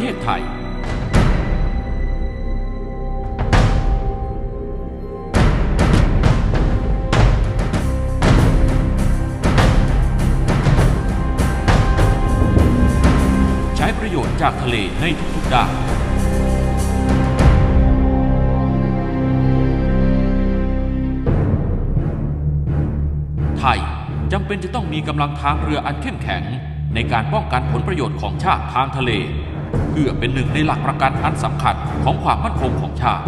เทศไทยใช้ประโยชน์จากทะเลในทุกๆด้านไทยจำเป็นจะต้องมีกำลังทางเรืออันเข้มแข็ง ในการป้องกันผลประโยชน์ของชาติทางทะเล เพื่อเป็นหนึ่งในหลักประกันอันสำคัญของความมั่นคงของชาติ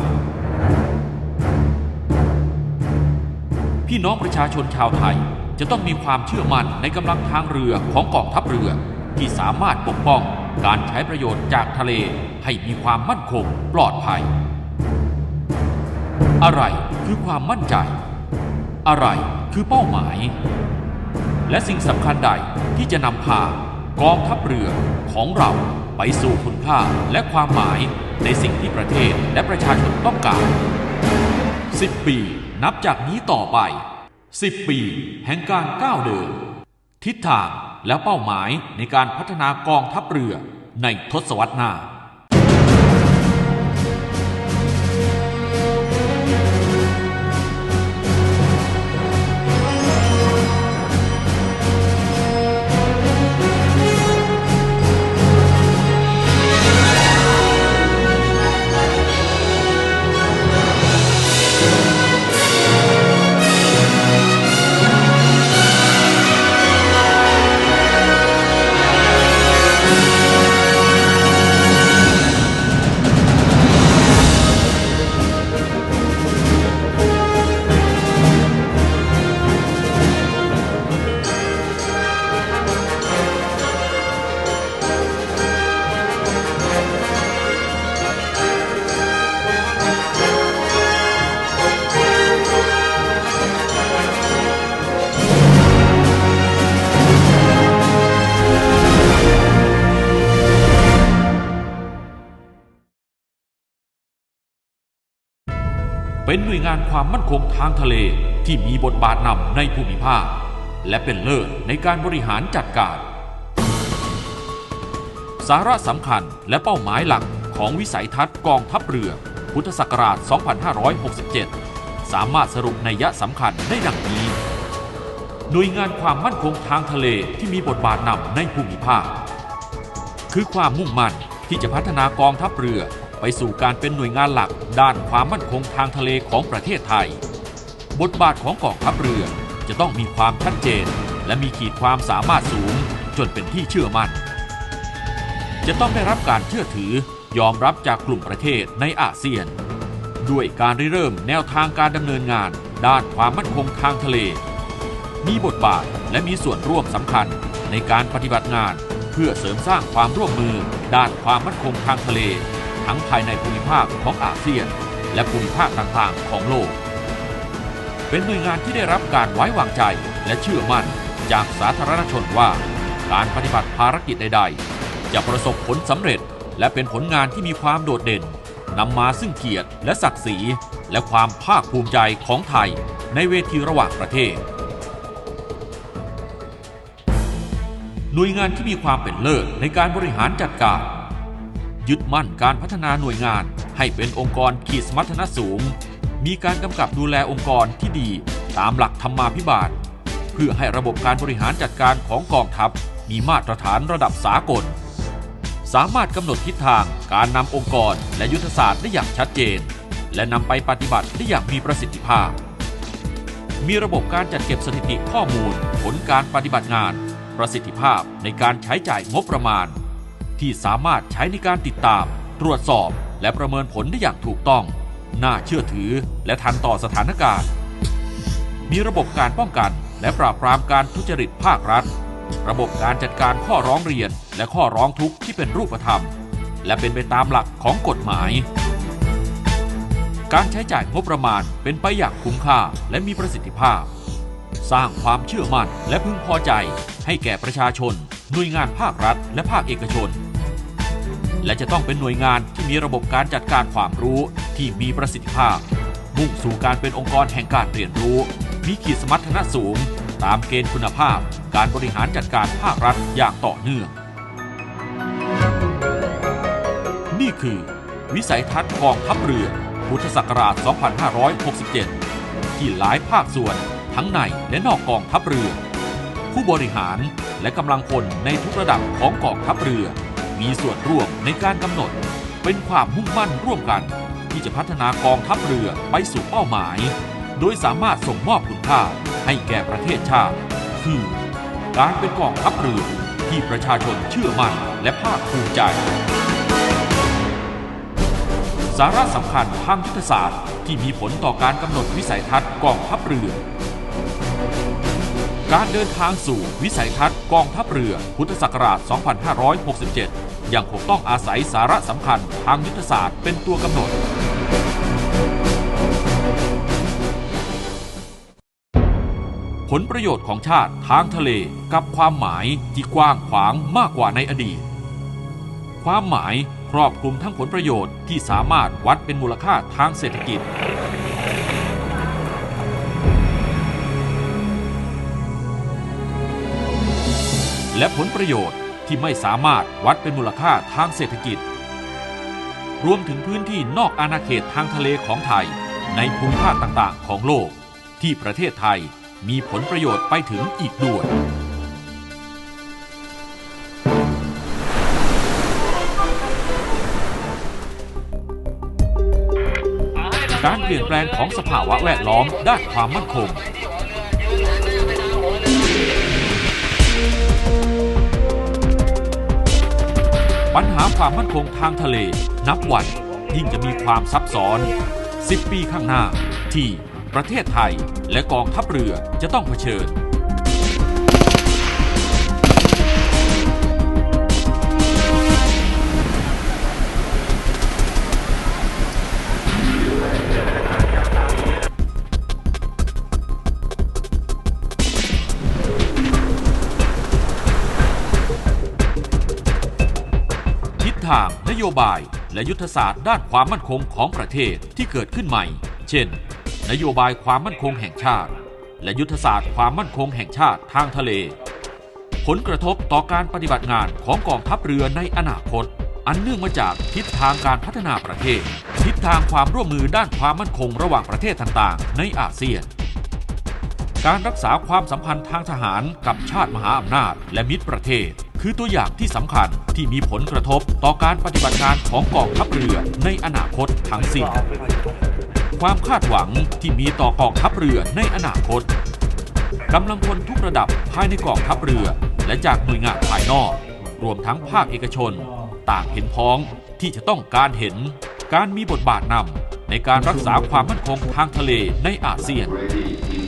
พี่น้องประชาชนชาวไทยจะต้องมีความเชื่อมั่นในกำลังทางเรือของกองทัพเรือ ที่สามารถปกป้องการใช้ประโยชน์จากทะเลให้มีความมั่นคงปลอดภัย อะไรคือความมั่นใจ อะไรคือเป้าหมาย และสิ่งสำคัญใดที่จะนำพากองทัพเรือของเรา ไปสู่คุณค่าและความหมายในสิ่งที่ประเทศและประชาชนต้องการ 10 ปีนับจากนี้ต่อไป 10 ปีแห่งการก้าวเดิน ทิศทางและเป้าหมายในการพัฒนากองทัพเรือในทศวรรษหน้า เป็นหน่วยงานความมั่นคงทางทะเลที่มีบทบาทนำในภูมิภาค และเป็นเลิศในการบริหารจัดการ สาระสำคัญและเป้าหมายหลักของวิสัยทัศน์กองทัพเรือ พุทธศักราช 2567 สามารถสรุปในยะสำคัญได้ดังนี้ หน่วยงานความมั่นคงทางทะเลที่มีบทบาทนำในภูมิภาค คือความมุ่งมั่นที่จะพัฒนากองทัพเรือ ไปสู่การเป็นหน่วยงานหลักด้านความมั่นคงทางทะเลของประเทศไทย บทบาทของกองทัพเรือจะต้องมีความชัดเจน และมีขีดความสามารถสูงจนเป็นที่เชื่อมั่น จะต้องได้รับการเชื่อถือยอมรับจากกลุ่มประเทศในอาเซียน ด้วยการริเริ่มแนวทางการดำเนินงาน ด้านความมั่นคงทางทะเล มีบทบาทและมีส่วนร่วมสำคัญในการปฏิบัติงาน เพื่อเสริมสร้างความร่วมมือ ด้านความมั่นคงทางทะเล ทั้งภายในภูมิภาคของอาเซียน และภูมิภาคต่างๆ ของโลก เป็นหน่วยงานที่ได้รับการไว้วางใจและเชื่อมั่นจากสาธารณชนว่า การปฏิบัติภารกิจใด ๆ จะประสบผลสำเร็จ และเป็นผลงานที่มีความโดดเด่นนำมาซึ่งเกียรติและศักดิ์ศรี และความภาคภูมิใจของไทยในเวทีระหว่างประเทศ หน่วยงานที่มีความเป็นเลิศในการบริหารจัดการ ยึดมั่นการพัฒนาหน่วยงาน ให้เป็นองค์กรขีดสมรรถนะสูง มีการกำกับดูแลองค์กรที่ดีตามหลักธรรมาภิบาล เพื่อให้ระบบการบริหารจัดการของกองทัพ มีมาตรฐานระดับสากล สามารถกำหนดทิศทางการนำองค์กรและยุทธศาสตร์ได้อย่างชัดเจน และนำไปปฏิบัติได้อย่างมีประสิทธิภาพ มีระบบการจัดเก็บสถิติข้อมูล ผลการปฏิบัติงาน ประสิทธิภาพในการใช้จ่ายงบประมาณ ที่สามารถใช้ในการติดตาม ตรวจสอบและประเมินผลได้อย่างถูกต้อง น่าเชื่อถือและทันต่อสถานการณ์ มีระบบการป้องกันและปราบปรามการทุจริตภาครัฐ ระบบการจัดการข้อร้องเรียนและข้อร้องทุกข์ที่เป็นรูปธรรม และเป็นไปตามหลักของกฎหมาย การใช้จ่ายงบประมาณเป็นไปอย่างคุ้มค่าและมีประสิทธิภาพ สร้างความเชื่อมั่นและพึงพอใจให้แก่ประชาชนหน่วยงานภาครัฐและภาคเอกชน และจะต้องเป็นหน่วยงานที่มีระบบการจัดการความรู้ที่มีประสิทธิภาพ มุ่งสู่การเป็นองค์กรแห่งการเรียนรู้ มีขีดสมรรถนะสูง ตามเกณฑ์คุณภาพ การบริหารจัดการภาครัฐอย่างต่อเนื่อง นี่คือ วิสัยทัศน์กองทัพเรือ พุทธศักราช 2567 ที่หลายภาคส่วนทั้งในและนอกกองทัพเรือ ผู้บริหารและกำลังพลในทุกระดับของกองทัพเรือ มีส่วนร่วมในการกำหนด เป็นความมุ่งมั่นร่วมกัน ที่จะพัฒนากองทัพเรือไปสู่เป้าหมาย โดยสามารถส่งมอบคุณค่าให้แก่ประเทศชาติ คือ การเป็นกองทัพเรือที่ประชาชนเชื่อมั่นและภาคภูมิใจ สาระสำคัญทางยุทธศาสตร์ที่มีผลต่อการกำหนดวิสัยทัศน์กองทัพเรือการเดินทางสู่วิสัยทัศน์กองทัพเรือพุทธศักราช 2567 ยังคงต้องอาศัยสาระสำคัญทางยุทธศาสตร์เป็นตัวกำหนดผลประโยชน์ของชาติทางทะเลกับความหมายที่กว้างขวางมากกว่าในอดีต ความหมายครอบคลุมทั้งผลประโยชน์ที่สามารถวัดเป็นมูลค่าทางเศรษฐกิจ และผลประโยชน์ ที่ไม่สามารถวัดเป็นมูลค่าทางเศรษฐกิจ รวมถึงพื้นที่นอกอาณาเขตทางทะเลของไทย ในภูมิภาคต่างๆ ของโลก ที่ประเทศไทยมีผลประโยชน์ไปถึงอีกด้วยการเปลี่ยนแปลงของสภาวะแวดล้อมด้านความมั่นคง ปัญหาความมั่นคงทางทะเล นับวันยิ่งจะมีความซับซ้อน 10 ปีข้างหน้า ที่ประเทศไทยและกองทัพเรือจะต้องเผชิญ นโยบายและยุทธศาสตร์ด้านความมั่นคงของประเทศที่เกิดขึ้นใหม่ เช่น นโยบายความมั่นคงแห่งชาติ และยุทธศาสตร์ความมั่นคงแห่งชาติทางทะเล ผลกระทบต่อการปฏิบัติงานของกองทัพเรือในอนาคต อันเนื่องมาจากทิศทางการพัฒนาประเทศ ทิศทางความร่วมมือด้านความมั่นคงระหว่างประเทศต่างๆ ในอาเซียน การรักษาความสัมพันธ์ทางทหารกับชาติมหาอำนาจและมิตรประเทศ คือตัวอย่างที่สำคัญที่มีผลกระทบต่อการปฏิบัติงานของกองทัพเรือในอนาคตทั้งสิ้นความคาดหวังที่มีต่อกองทัพเรือในอนาคตกำลังพลทุกระดับภายในกองทัพเรือ และจากหน่วยงานภายนอก รวมทั้งภาคเอกชน ต่างเห็นพ้องที่จะต้องการเห็นการมีบทบาทนำในการรักษาความมั่นคงทางทะเลในอาเซียน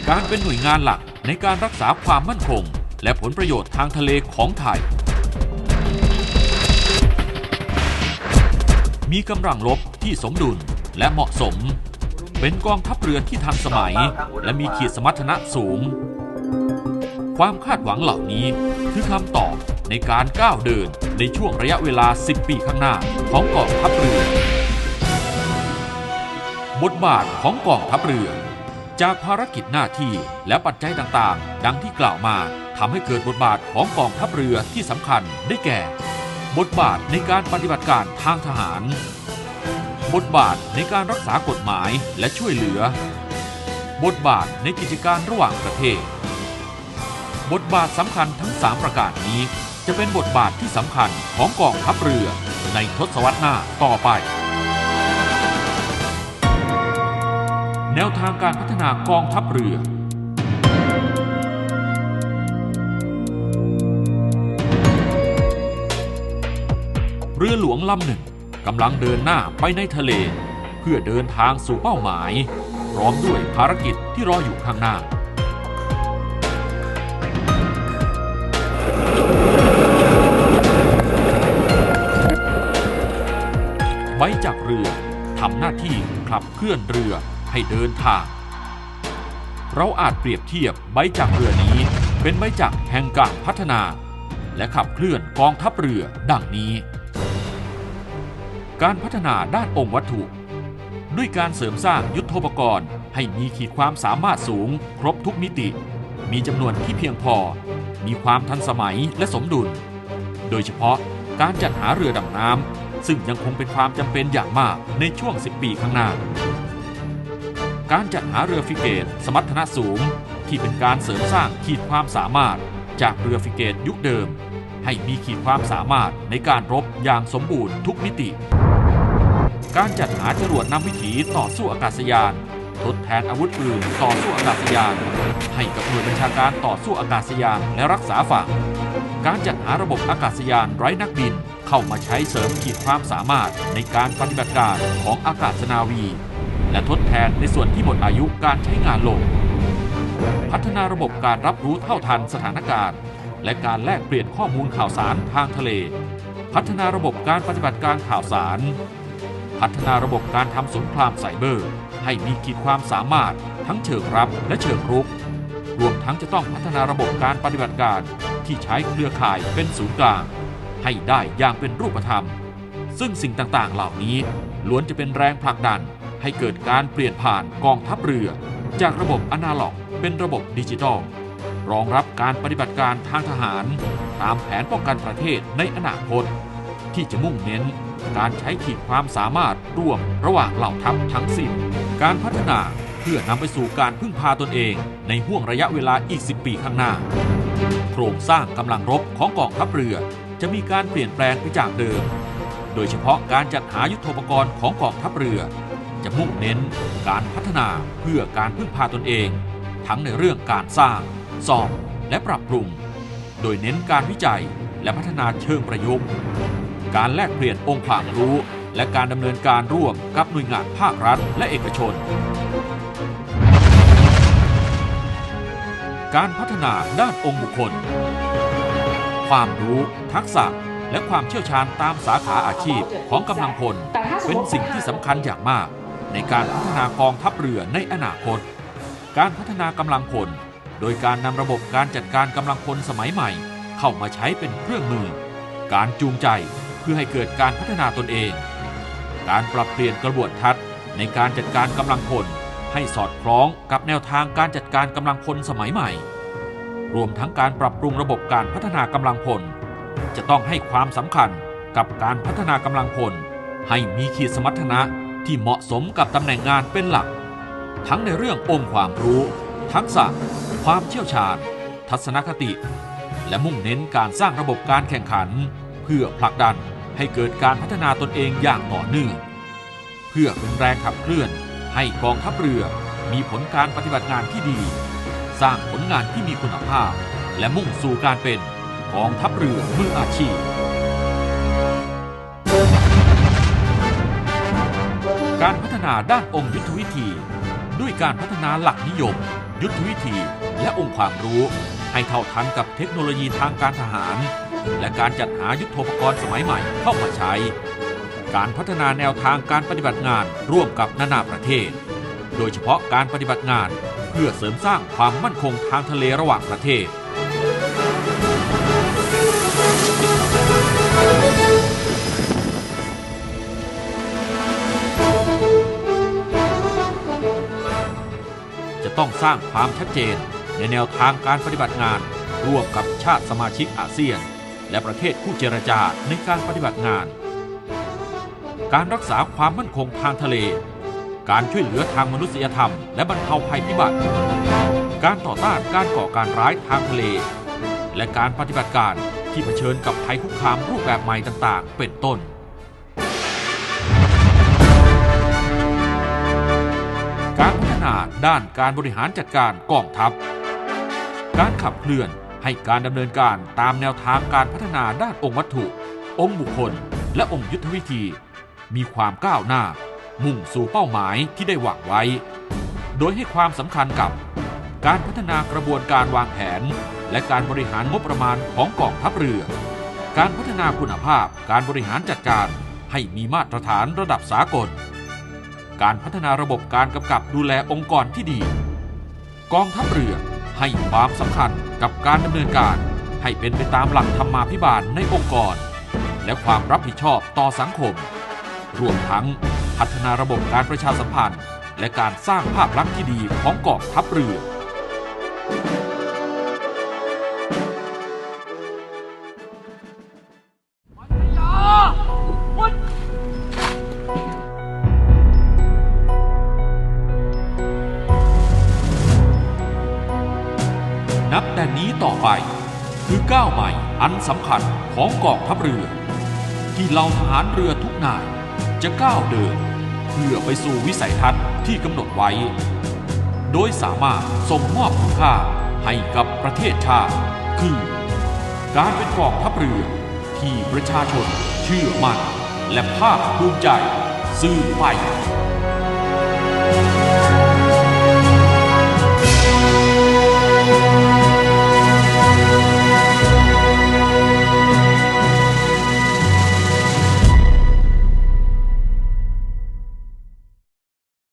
การเป็นหน่วยงานหลักในการรักษาความมั่นคง และผลประโยชน์ทางทะเลของไทย มีกำลังรบที่สมดุลและเหมาะสม เป็นกองทัพเรือที่ทันสมัย และมีขีดสมรรถนะสูง ความคาดหวังเหล่านี้คือคำตอบในการก้าวเดินในช่วงระยะเวลา 10 ปีข้างหน้าของกองทัพเรือบทบาทของกองทัพเรือ จากภารกิจหน้าที่และปัจจัยต่างๆ ดังที่กล่าวมาทำให้เกิดบทบาทของกองทัพเรือที่สำคัญได้แก่ บทบาทในการปฏิบัติการทางทหาร บทบาทในการรักษากฎหมายและช่วยเหลือ บทบาทในกิจการระหว่างประเทศ บทบาทสำคัญทั้ง 3 ประการนี้ จะเป็นบทบาทที่สำคัญของกองทัพเรือในทศวรรษหน้าต่อไป แนวทางการพัฒนากองทัพเรือ เรือหลวงลำหนึ่งกำลังเดินหน้าไปในทะเล เพื่อเดินทางสู่เป้าหมาย พร้อมด้วยภารกิจที่รออยู่ข้างหน้า ใบจากเรือทำหน้าที่ขับเคลื่อนเรือให้เดินทาง เราอาจเปรียบเทียบใบจากเรือนี้เป็นใบจากแห่งการพัฒนา และขับเคลื่อนกองทัพเรือดังนี้ การพัฒนาด้านองค์วัตถุ ด้วยการเสริมสร้างยุทธปกรณ์ ให้มีขีดความสามารถสูง ครบทุกมิติ มีจำนวนที่เพียงพอ มีความทันสมัยและสมดุล โดยเฉพาะการจัดหาเรือดำน้ำซึ่งยังคงเป็นความจำเป็นอย่างมากในช่วง 10 ปีข้างหน้า การจัดหาเรือฟิเกต สมรรถนะสูง ที่เป็นการเสริมสร้างขีดความสามารถ จากเรือฟิเกตยุคเดิม ให้มีขีดความสามารถในการรบอย่างสมบูรณ์ทุกมิติ การจัดหาจรวดนำวิถีต่อสู้อากาศยาน ทดแทนอาวุธปืนต่อสู้อากาศยาน ให้กับหน่วยบัญชาการต่อสู้อากาศยานและรักษาฝั่ง การจัดหาระบบอากาศยานไร้นักบินเข้ามาใช้เสริมขีดความสามารถในการปฏิบัติการของอากาศนาวี และทดแทนในส่วนที่หมดอายุการใช้งานลง พัฒนาระบบการรับรู้เท่าทันสถานการณ์ และการแลกเปลี่ยนข้อมูลข่าวสารทางทะเล พัฒนาระบบการปฏิบัติการข่าวสาร พัฒนาระบบการทำสงครามไซเบอร์ ให้มีขีดความสามารถทั้งเชิงรับและเชิงรุก รวมทั้งจะต้องพัฒนาระบบการปฏิบัติการที่ใช้เครือข่ายเป็นศูนย์กลาง ให้ได้อย่างเป็นรูปธรรม ซึ่งสิ่งต่างๆ เหล่านี้ล้วนจะเป็นแรงผลักดันให้เกิดการเปลี่ยนผ่านกองทัพเรือ จากระบบอนาล็อก เป็นระบบดิจิทัล รองรับการปฏิบัติการทางทหาร ตามแผนป้องกันประเทศในอนาคต ที่จะมุ่งเน้นการใช้ขีดความสามารถร่วมระหว่างเหล่าทัพทั้งสิ้น การพัฒนาเพื่อนำไปสู่การพึ่งพาตนเองในห่วงระยะเวลาอีก 10 ปีข้างหน้า โครงสร้างกำลังรบของกองทัพเรือจะมีการเปลี่ยนแปลงไปจากเดิม โดยเฉพาะการจัดหายุทโธปกรณ์ของกองทัพเรือ จะมุ่งเน้นการพัฒนาเพื่อการพึ่งพาตนเอง ทั้งในเรื่องการสร้าง ซ่อมและปรับปรุง โดยเน้นการวิจัยและพัฒนาเชิงประยุกต์ การแลกเปลี่ยนองค์ความรู้ และการดำเนินการร่วมกับหน่วยงานภาครัฐและเอกชน การพัฒนาด้านองค์บุคคล ความรู้ ทักษะ และความเชี่ยวชาญตามสาขาอาชีพของกำลังพล เป็นสิ่งที่สำคัญอย่างมาก ในการพัฒนากองทัพเรือในอนาคต การพัฒนากำลังพล ดยการนำระบบการจัดการกำลังพลสมัยใหม่ เข้ามาใช้เป็นเครื่องมือ การจูงใจเพื่อให้เกิดการพัฒนาตนเอง การปรับเปลี่ยนกระบวนทัศน์ในการจัดการกำลังพลให้สอดคล้องกับแนวทางการจัดการกำลังพลสมัยใหม่ รวมทั้งการปรับปรุงระบบการพัฒนากำลังพล จะต้องให้ความสำคัญกับการพัฒนากำลังพล ให้มีขีดสมรรถนะที่เหมาะสมกับตำแหน่งงานเป็นหลัก ทั้งในเรื่ององค์ความรู้ ทักษะ ความเชี่ยวชาญ ทัศนคติ และมุ่งเน้นการสร้างระบบการแข่งขัน เพื่อผลักดันให้เกิดการพัฒนาตนเองอย่างต่อเนื่อง เพื่อเป็นแรงขับเคลื่อน ให้กองทัพเรือมีผลการปฏิบัติงานที่ดี สร้างผลงานที่มีคุณภาพ และมุ่งสู่การเป็นกองทัพเรือมืออาชีพ การพัฒนาด้านองค์ยุทธวิธี ด้วยการพัฒนาหลักนิยม ยุทธวิธี และองค์ความรู้ ให้เท่าทันกับเทคโนโลยีทางการทหาร และการจัดหายุทโธปกรณ์สมัยใหม่เข้ามาใช้ การพัฒนาแนวทางการปฏิบัติงานร่วมกับนานาประเทศ โดยเฉพาะการปฏิบัติงานเพื่อเสริมสร้างความมั่นคงทางทะเลระหว่างประเทศจะต้องสร้างความชัดเจน ในแนวทางการปฏิบัติงาน ร่วมกับชาติสมาชิกอาเซียน และประเทศคู่เจรจาในการปฏิบัติงาน การรักษาความมั่นคงทางทะเล การช่วยเหลือทางมนุษยธรรม และบรรเทาภัยพิบัติ การต่อต้านการก่อการร้ายทางทะเล และการปฏิบัติการที่เผชิญกับภัยคุกคามรูปแบบใหม่ต่างๆ เป็นต้นการพัฒนาด้านการบริหารจัดการกองทัพ การขับเคลื่อนให้การดำเนินการตามแนวทางการพัฒนาด้านองค์วัตถุ องค์บุคคล และองค์ยุทธวิธี มีความก้าวหน้า มุ่งสู่เป้าหมายที่ได้วังไว้ โดยให้ความสำคัญกับ การพัฒนากระบวนการวางแผน และการบริหารงบประมาณของกองทัพเรือ การพัฒนาคุณภาพการบริหารจัดการให้มีมาตรฐานระดับสากล การพัฒนาระบบการกำกับดูแลองค์กรที่ดี กองทัพเรือ ให้ความสำคัญกับการดำเนินการ ให้เป็นไปตามหลักธรรมาภิบาลในองค์กร และความรับผิดชอบต่อสังคม รวมทั้งพัฒนาระบบการประชาสัมพันธ์ และการสร้างภาพลักษณ์ที่ดีของกองทัพเรือ สำคัญของกองทัพเรือ ที่เหล่าทหารเรือทุกนายจะก้าวเดิน เพื่อไปสู่วิสัยทัศน์ที่กำหนดไว้ โดยสามารถส่งมอบคุณค่าให้กับประเทศชาติ คือ การเป็นกองทัพเรือที่ประชาชนเชื่อมั่นและภาคภูมิใจซื่อไป